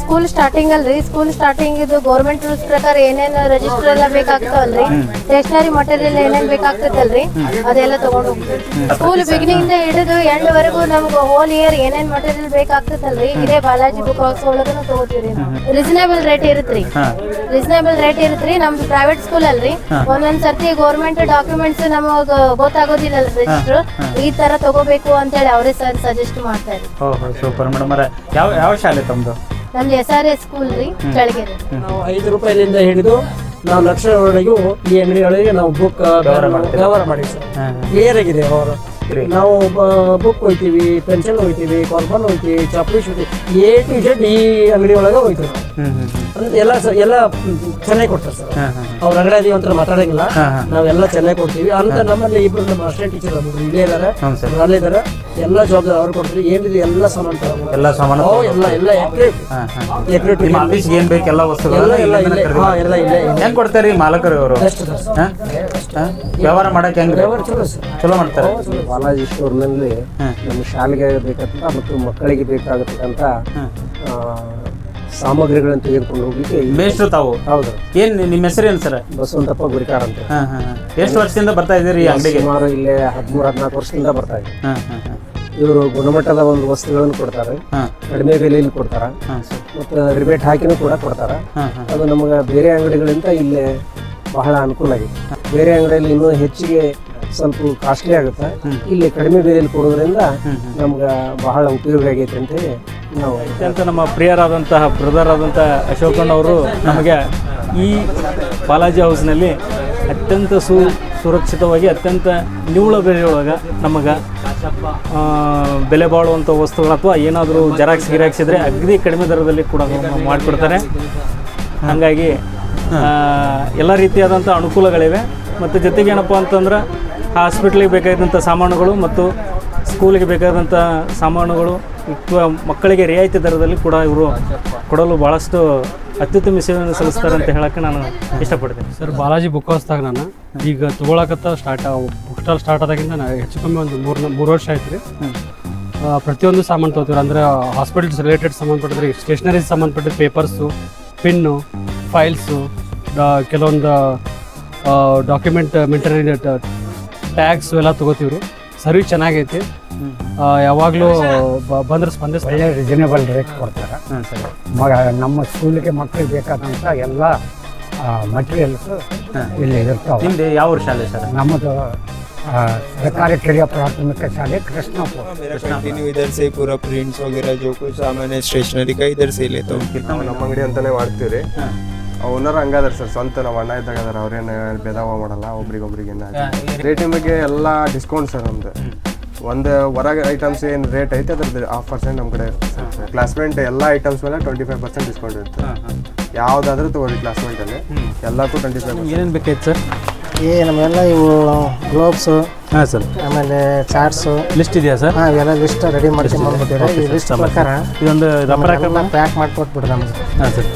School starting ಅಲ್ರಿ school starting ಇದು government rules ಪ್ರಕಾರ ಏನೇನ್ ರಿಜಿಸ್ಟರ್ ಎಲ್ಲ ಬೇಕಾಗ್ತಾವಲ್ರಿ? ಸ್ಟೇಷನರಿ ಮಟೀರಿಯಲ್ ಏನೇನ್ ಬೇಕಾಗ್ತೈತಲ್ರಿ? ಅದೆಲ್ಲ ತಗೊಂಡು ಹೋಗ್ತೀವಿ ಸ್ಕೂಲ್ ಬಿಗಿನಿಂಗ್ ಇಂದ ಹಿಡಿದು ಎಂಡ್ ವರೆಗೂ ನಮ್ಗೆ ಹೋಲ್ ಇಯರ್ ಏನೇನ್ ಮಟೀರಿಯಲ್ ಬೇಕಾಗ್ತೈತಲ್ರಿ? ಇದೇ ಬಾಲಾಜಿ ಬುಕ್ ಬಾಕ್ಸ್ ಒಳಗನು ತಗೋತೀವಿ ರೀಸನೇಬಲ್ ರೇಟ್ ಇರುತ್ತ್ರಿ ರೀಸನೇಬಲ್ ರೇಟ್ ಇರುತ್ತೆ ನಮ್ದು ಪ್ರೈವೇಟ್ ಸ್ಕೂಲ್ ಅಲ್ರಿ. ಒಂದೊಂದ್ ಸರ್ತಿ ಗೌರ್ಮೆಂಟ್ ಡಾಕ್ಯುಮೆಂಟ್ಸ್ ನಮಗ ಗೊತ್ತಾಗೋದಿಲ್ಲ ರಿಜಿಸ್ಟರ್ ಈ ತರ ತಗೋಬೇಕು ಅಂತೇಳಿ ಅವರೇ ಸರ್ ಸಜೆಸ್ಟ್ ಮಾಡ್ತಾರೆ ಓಹೋ ಸೂಪರ್ ಮೇಡಮ್ ಯಾವ ಯಾವ ಶಾಲೆ ತಮ್ಮದು ನಮ್ದು ಎಸ್ ಆರ್ ಎಸ್ ಸ್ಕೂಲ್ ರೀ ಚಳಗೆರೆ ನಾವು ಐದು ರೂಪಾಯಿಲಿಂದ ಹಿಡಿದು ನಾವು ಲಕ್ಷವರೆಗೂ ಈ ಅಂಗಡಿಗಳಿಗೆ ನಾವು ಬುಕ್ ವ್ಯವಹಾರ ಮಾಡಿ ಸರ್. ಕ್ಲಿಯರ್ ಆಗಿದೆ ಅವರು ನಾವು ಬುಕ್ ಹೋಯ್ತೀವಿ ಪೆನ್ಸಿಲ್ ಹೋಯ್ತೀವಿ ಕಾರ್ಬನ್ ಹೋಯ್ತೀವಿ ಚಾಕ್ಲೇಟ್ ಹೋಯ್ತೀವಿ ಎ ಟು ಜೆಡ್ ಈ ಅಂಗಡಿ ಒಳಗೆ ಹೋಯ್ತೀವಿ ಎಲ್ಲ ಸ- ಎಲ್ಲ ಚೆನ್ನಾಗಿ ಕೊಡ್ತಾರೆ ಸರ್. ಅವ್ರ ಅಂಗಡಿ ಅಂತ ಮಾತಾಡಂಗಿಲ್ಲ. ನಾವೆಲ್ಲ ಚೆನ್ನಾಗಿ ಕೊಡ್ತೀವಿ. ಅಂತ ನಮ್ಮಲ್ಲಿ ಇಬ್ರು ನಮ್ಮ ಅಸ್ಟೆಂಟ್ ಟೀಚರ್ ಇಲ್ಲೇ ಇದಾರೆ. ಅಲ್ಲಿ ಇದಾರೆ. ಎಲ್ಲ ಜವಾಬ್ದಾರಿ ಅವ್ರು ಕೊಡ್ತೀವಿ ಏನಿದೆ ಎಲ್ಲ ಸಾಮಾನು ತಗೊಂಡು ಎಲ್ಲ ಸಾಮಾನು ಎಲ್ಲ ಎಲ್ಲ ಎಕ್ರೇಟ್ ನಿಮ್ಮ ಆಫೀಸ್ ಏನು ಬೇಕು ಎಲ್ಲ ವಸ್ತುಗಳು ಎಲ್ಲ ಎಲ್ಲ ಇಲ್ಲೇ ಹೆಂಗೆ ಕೊಡ್ತಾರೆ ಮಾಲಕರು ಇವರು ವ್ಯವಹಾರ ಮಾಡಕ್ಕೆ ಹೆಂಗ್ ಚಲೋ ಮಾಡ್ತಾರೆ. ಬಾಲಾಜಿ ಸ್ಟೋರ್ನಲ್ಲಿ ನಮ್ಮ ಶಾಲೆಗೆ ಬೇಕಂತ ಮತ್ತು ಮಕ್ಕಳಿಗೆ ಬೇಕಾಗತಕ್ಕಂತ ಸಾಮಗ್ರಿಗಳನ್ನು ತೆಗೆದುಕೊಂಡು ಹೋಗ್ಲಿಕ್ಕೆ ಇಲ್ಲಿ- ತಾವು? ಹೌದು. ಏನು ನಿಮ್ಮ ಹೆಸರು ಏನು ಸರ್? ಬಸವಂತಪ್ಪ ಗುರಿಕಾರ ಅಂತ. ಹಾಂ ಹಾಂ ಹಾಂ. ಎಷ್ಟು ವರ್ಷದಿಂದ ಬರ್ತಾ ಇದ್ದೀರಿ ಈ ಅಂಗಡಿಗೆ? ಸುಮಾರು ಇಲ್ಲೇ ಹದಿಮೂರು ಹದಿನಾಲ್ಕು ವರ್ಷದಿಂದ ಬರ್ತಾ ಇದೆ ಹಾಂ ಹಾಂ ಹಾಂ. ಇವರು ಗುಣಮಟ್ಟದ ಒಂದು ವಸ್ತುಗಳನ್ನು ಕೊಡ್ತಾರೆ. ಹಾಂ. ಕಡಿಮೆ ಬೆಲೆಯಲ್ಲಿ ಕೊಡ್ತಾರ. ಹಾ ಸರ್. ಮತ್ತು ರಿಬೇಟ್ ಹಾಕಿನೂ ಕೂಡ ಕೊಡ್ತಾರ. ಹಾಂ ಹಾಂ. ಅದು ನಮಗೆ ಬೇರೆ ಅಂಗಡಿಗಳಿಂದ ಇಲ್ಲೇ ಬಹಳ ಅನುಕೂಲ ಆಗಿದೆ. ಬೇರೆ ಅಂಗಡಿಯಲ್ಲಿ ಇನ್ನೂ ಹೆಚ್ಚಿಗೆ ಸ್ವಲ್ಪ ಕಾಸ್ಟ್ಲಿ ಆಗುತ್ತೆ. ಇಲ್ಲಿ ಕಡಿಮೆ ಬೆಲೆಯಲ್ಲಿ ಕೊಡೋದ್ರಿಂದ ನಮ್ಗೆ ಬಹಳ ಉಪಯೋಗ ಆಗೈತೆ ಅಂತ ಹೇಳಿ ನಾವು ಅತ್ಯಂತ ನಮ್ಮ ಪ್ರಿಯರಾದಂತಹ ಬ್ರದರ್ ಅಶೋಕಣ್ಣ ಅವರು ನಮಗೆ ಈ ಬಾಲಾಜಿ ಹೌಸ್ನಲ್ಲಿ ಅತ್ಯಂತ ಸು ಸುರಕ್ಷಿತವಾಗಿ, ಅತ್ಯಂತ ನಿವ್ಳ ಬೆಲೆಯೊಳಗೆ ನಮಗೆ ಬೆಲೆ ಬಾಳುವಂಥ ವಸ್ತುಗಳು ಅಥವಾ ಏನಾದರೂ ಜೆರಾಕ್ಸ್, ಗಿರಾಕ್ಸ್ ಇದ್ದರೆ ಅಗದಿ ಕಡಿಮೆ ದರದಲ್ಲಿ ಕೂಡ ಮಾಡಿಕೊಡ್ತಾರೆ. ಹಾಗಾಗಿ ಎಲ್ಲ ರೀತಿಯಾದಂಥ ಅನುಕೂಲಗಳಿವೆ. ಮತ್ತು ಜೊತೆಗೆ ಏನಪ್ಪ ಅಂತಂದ್ರೆ ಹಾಸ್ಪಿಟ್ಲಿಗೆ ಬೇಕಾದಂಥ ಸಾಮಾನುಗಳು ಮತ್ತು ಸ್ಕೂಲಿಗೆ ಬೇಕಾದಂಥ ಸಾಮಾನುಗಳು ಮಕ್ಕಳಿಗೆ ರಿಯಾಯಿತಿ ದರದಲ್ಲಿ ಕೂಡ ಇವರು ಕೊಡಲು ಭಾಳಷ್ಟು ಅತ್ಯುತ್ತಮ ಸೇವೆಯನ್ನು ಸಲ್ಲಿಸ್ತಾರೆ ಅಂತ ಹೇಳಕ್ಕೆ ನಾನು ಇಷ್ಟಪಡ್ತೀನಿ. ಸರ್, ಬಾಲಾಜಿ ಬುಕ್ ಹೌಸ್ದಾಗ ನಾನು ಈಗ ತೊಗೊಳಕತ್ತ ಸ್ಟಾರ್ಟ್ ಬುಕ್ ಸ್ಟಾಲ್ ಸ್ಟಾರ್ಟ್ ಆದಾಗಿಂದ ನಾನು ಹೆಚ್ಚು ಕಮ್ಮಿ ಒಂದು ಮೂರು ಮೂರು ವರ್ಷ ಆಯ್ತು ರೀ. ಪ್ರತಿಯೊಂದು ಸಾಮಾನು ತೊಗೋತೀವಿ ಅಂದರೆ ಹಾಸ್ಪಿಟಲ್ಸ್ ರಿಲೇಟೆಡ್ ಸಂಬಂಧಪಟ್ಟಿದ್ರೆ ಸ್ಟೇಷನರಿ ಸಂಬಂಧಪಟ್ಟಿದ್ದ ಪೇಪರ್ಸು ಪಿನ್ನು ಫೈಲ್ಸು ಕೆಲವೊಂದು ಡಾಕ್ಯುಮೆಂಟ್ ಮೆಂಟರಿ ಟ್ಯಾಗ್ಸು ಎಲ್ಲ ತೊಗೋತೀವಿ ರೀ. ಸರ್ವಿಸ್ ಚೆನ್ನಾಗೈತಿ ಆ, ಯಾವಾಗಲೂ ಬ- ಬಂದ್ರೆ ಸ್ಪಂದಿಸ್ ಒಳ್ಳೆ ರಿಸನೇಬಲ್ ರೇಟ್ ಕೊಡ್ತಾರೆ ಹಾಂ ಸರ್ ಮಗ ನಮ್ಮ ಸ್ಕೂಲಿಗೆ ಮಕ್ಕಳಿಗೆ ಬೇಕಾದಂಥ ಎಲ್ಲ ಮಟೀರಿಯಲ್ಸ್ ಇಲ್ಲಿ ಇರ್ತಾವೆ ನಿಮ್ದು ಯಾವ ಊರು ಶಾಲೆ ಸರ್ ನಮ್ಮದು ಆ, ಸರ್ಕಾರಿ ಕಿರಿಯ ಪ್ರಾಥಮಿಕ ಶಾಲೆ ಕೃಷ್ಣಪುರ मेरा कंटिन्यू इधर से ही पूरा प्रिंट्स वगैरह जो कुछ सामान है स्टेशनरी का इधर से ही लेता हूँ ನಾವು ನಮ್ಮ ಅಂಗಡಿ ಅಂತಾನೆ ಮಾಡ್ತೀವಿ ರೀ ಓನರ್ ಹಂಗಾದ್ರೆ ಸರ್ ಸ್ವಂತ ನಾವು ಅಣ್ಣ ಇದ್ದಾಗ ಅದಾರ ಅವ್ರೇನು ಭೇದಾವ ಮಾಡಲ್ಲ ಒಬ್ರಿಗೊಬ್ರಿಗೆ ರೇಟಿನ ಬಗ್ಗೆ ಎಲ್ಲ ಡಿಸ್ಕೌಂಟ್ ಸರ್ ನಮ್ದು. ಒಂದು ಹೊರಗೆ ಐಟಮ್ಸ್ ಏನು ರೇಟ್ ಐತೆ ಅದ್ರದ್ದು ಆಫ್ ಪರ್ಸೆಂಟ್ ನಮ್ಮ ಕಡೆ ಕ್ಲಾಸ್ಮೆಂಟ್ ಎಲ್ಲ ಐಟಮ್ಸ್ ಮೇಲೆ ಟ್ವೆಂಟಿ ಫೈವ್ ಪರ್ಸೆಂಟ್ ಡಿಸ್ಕೌಂಟ್ ಇರುತ್ತೆ ಯಾವುದಾದ್ರೂ ತಗೊಳ್ಳಿ ಕ್ಲಾಸ್ಮೆಂಟಲ್ಲಿ ಎಲ್ಲಕ್ಕೂ ಟ್ವೆಂಟಿ ಫೈವ್ ಏನೇನು ಬೇಕಾಯ್ತು ಸರ್ ಏ ನಮ್ಮೆಲ್ಲ ಇವು ಗ್ಲೋಬ್ಸು ಹಾಂ ಸರ್ ಆಮೇಲೆ ಚಾರ್ಟ್ಸು ಲಿಸ್ಟ್ ಇದೆಯಾ ಸರ್ ಹಾಂ ಇವೆಲ್ಲ ಲಿಸ್ಟ್ ರೆಡಿ ಮಾಡ್ಕೊಂಡು ಬಂದ್ಬಿಟ್ಟಿದ್ದಾರೆ ಈ ಲಿಸ್ಟ್ ಪ್ರಕಾರ ಇದೊಂದು ಪ್ಯಾಕ್ ಪ್ಯಾಕ್ ಮಾಡಿಕೊಟ್ಬಿಡ್ರಿ ನಮಗೆ. ಹಾಂ ಸರ್